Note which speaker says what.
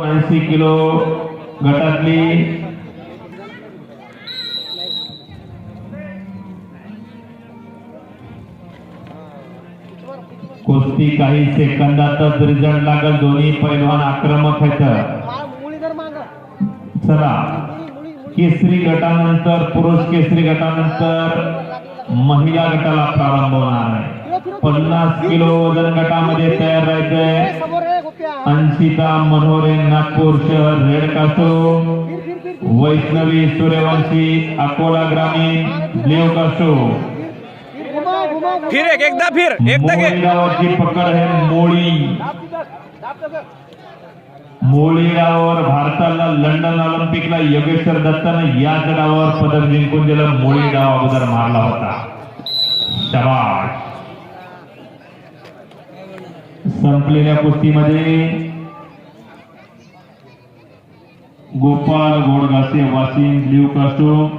Speaker 1: ऐंशी किलो गटातली. कुस्ती काही सेकंदातच रिझल्ट लागल. दोन्ही पैलवान आक्रमक आहेत. चला. केसरी गटानंतर पुरुष केसरी गटानंतर महिला गटाला प्रारंभ होणार आहे. पन्नास किलो वजन गटामध्ये अंशिता मनोरे नागपूर शहर रेड कासो
Speaker 2: फिर फिर फिर फिर
Speaker 1: वैष्णवी सूर्यवंशी अकोला ग्रामीण ब्ल्यू कासो
Speaker 2: फिर
Speaker 3: एक एकदा फिर एकदा
Speaker 1: गावाची पकड आहे मोळी. मोळी गावावर भारताला लंडन ऑलिम्पिकला योगेश्वर दत्तानं या गडावर पदक जिंकून दिलं. मोळी गाव अगोदर मारला होता. शबाश संपलेल्या कुस्तीमध्ये गोपाल गोडगासे वासिम लिव कास्टो.